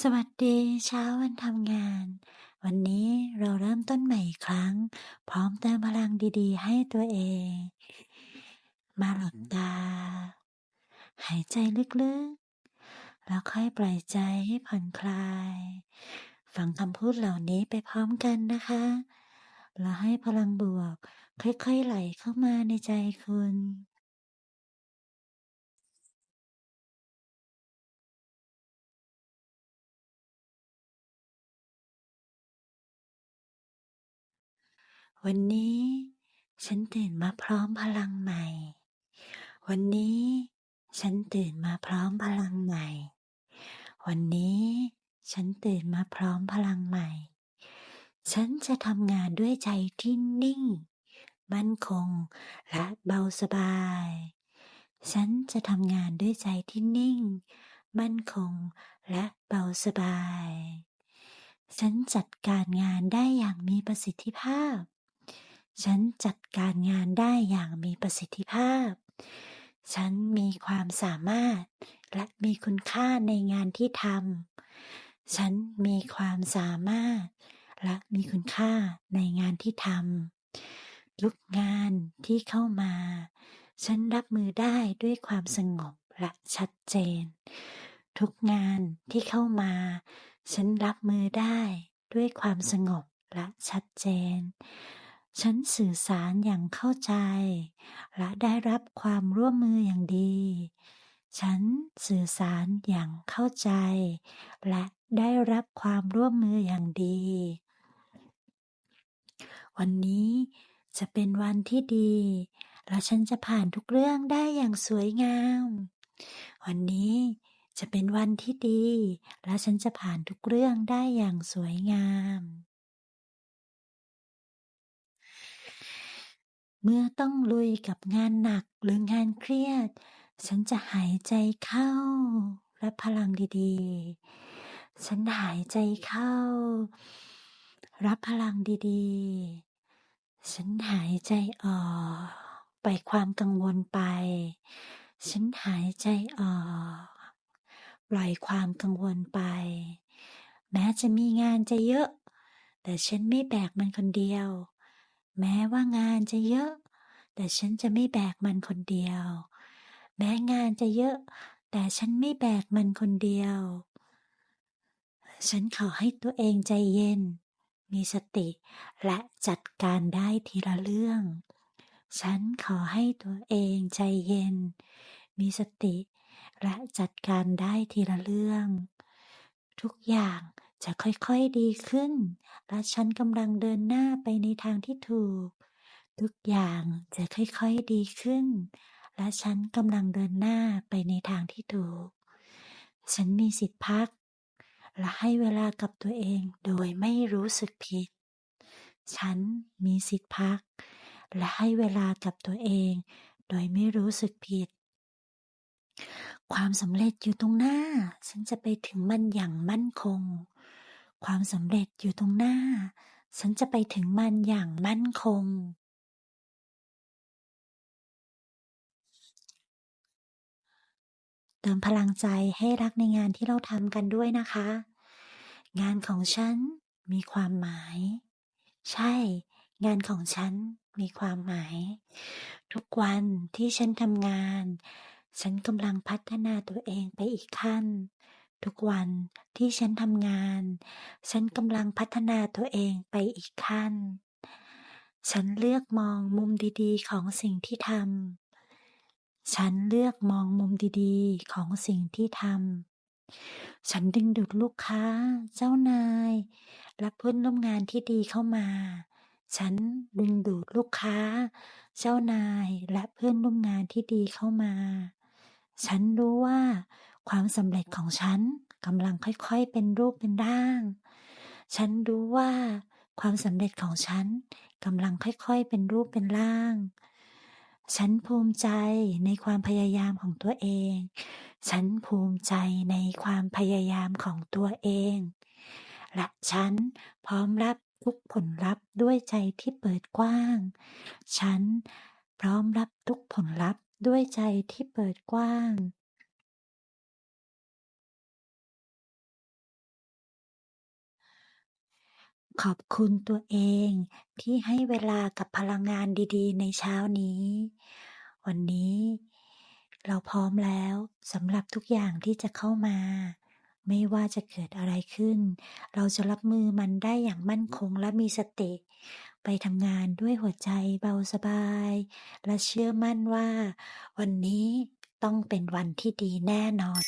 สวัสดีเช้าวันทำงาน วันนี้เราเริ่มต้นใหม่อีกครั้ง พร้อมเติมพลังดีๆ ให้ตัวเอง มาหลับตา หายใจลึกๆ แล้วค่อยปล่อยใจให้ผ่อนคลาย ฟังคำพูดเหล่านี้ไปพร้อมกันนะคะ แล้วให้พลังบวก ค่อยๆไหลเข้ามาในใจคุณ วันนี้ ฉันตื่นมาพร้อมพลังใหม่ วันนี้ ฉันตื่นมาพร้อมพลังใหม่ วันนี้ ฉันตื่นมาพร้อมพลังใหม่ ฉันจะทำงานด้วยใจที่นิ่ง มั่นคง และเบาสบาย ฉันจะทำงานด้วยใจที่นิ่ง มั่นคง และเบาสบายฉันจัดการงานได้อย่างมีประสิทธิภาพ ฉันจัดการงานได้อย่างมีประสิทธิภาพ ฉันมีความสามารถ และมีคุณค่าในงานที่ทำ ฉันมีความสามารถ และมีคุณค่าในงานที่ทำ ทุกงานที่เข้ามา ฉันรับมือได้ด้วยความสงบและชัดเจน ทุกงานที่เข้ามา ฉันรับมือได้ด้วยความสงบและชัดเจน ฉันสื่อสารอย่างเข้าใจ และได้รับความร่วมมืออย่างดี ฉันสื่อสารอย่างเข้าใจ และได้รับความร่วมมืออย่างดี วันนี้จะเป็นวันที่ดี และฉันจะผ่านทุกเรื่องได้อย่างสวยงาม วันนี้จะเป็นวันที่ดี และฉันจะผ่านทุกเรื่องได้อย่างสวยงาม เมื่อต้องลุยกับงานหนักหรืองานเครียด ฉันจะหายใจเข้า รับพลังดีๆ ฉันหายใจเข้า รับพลังดีๆ ฉันหายใจออกปล่อยความกังวลไป ฉันหายใจออกปล่อยความกังวลไป แม้จะมีงานจะเยอะ แต่ฉันไม่แบกมันคนเดียว แม้ว่างานจะเยอะ แต่ฉันจะไม่แบกมันคนเดียว แม้งานจะเยอะ แต่ฉันไม่แบกมันคนเดียว ฉันขอให้ตัวเองใจเย็น มีสติ และจัดการได้ทีละเรื่อง ฉันขอให้ตัวเองใจเย็น มีสติ และจัดการได้ทีละเรื่อง ทุกอย่าง จะค่อยๆดีขึ้น และฉันกำลังเดินหน้าไปในทางที่ถูก ทุกอย่างจะค่อยๆดีขึ้น และฉันกำลังเดินหน้าไปในทางที่ถูก ฉันมีสิทธิ์พัก และให้เวลากับตัวเองโดยไม่รู้สึกผิด ฉันมีสิทธิ์พัก และให้เวลากับตัวเอง โดยไม่รู้สึกผิดความสำเร็จอยู่ตรงหน้า ฉันจะไปถึงมันอย่างมั่นคง ความสำเร็จอยู่ตรงหน้า ฉันจะไปถึงมันอย่างมั่นคง เติมพลังใจให้รักในงานที่เราทำกันด้วยนะคะ งานของฉันมีความหมาย ใช่ งานของฉันมีความหมาย ทุกวันที่ฉันทำงาน ฉันกำลังพัฒนาตัวเองไปอีกขั้น ทุกวันที่ฉันทำงาน ฉันกำลังพัฒนาตัวเองไปอีกขั้น ฉันเลือกมองมุมดีๆ ของสิ่งที่ทำ ฉันเลือกมองมุมดีๆ ของสิ่งที่ทำ ฉันดึงดูดลูกค้า เจ้านาย และเพื่อนร่วมงานที่ดีเข้ามา ฉันดึงดูดลูกค้า เจ้านายและเพื่อนร่วมงานที่ดีเข้ามา ฉันรู้ว่า ความสำเร็จของฉันกำลังค่อยๆเป็นรูปเป็นร่าง ฉันรู้ว่าความสำเร็จของฉันกำลังค่อยๆเป็นรูปเป็นร่าง ฉันภูมิใจในความพยายามของตัวเอง ฉันภูมิใจในความพยายามของตัวเอง และฉันพร้อมรับทุกผลลัพธ์ด้วยใจที่เปิดกว้าง ฉันพร้อมรับทุกผลลัพธ์ด้วยใจที่เปิดกว้าง ขอบคุณตัวเองที่ให้เวลากับพลังงานดีๆ ในเช้านี้ วันนี้เราพร้อมแล้วสำหรับทุกอย่างที่จะเข้ามา ไม่ว่าจะเกิดอะไรขึ้น เราจะรับมือมันได้อย่างมั่นคงและมีสติ ไปทำงานด้วยหัวใจเบาสบาย และเชื่อมั่นว่า วันนี้ต้องเป็นวันที่ดีแน่นอน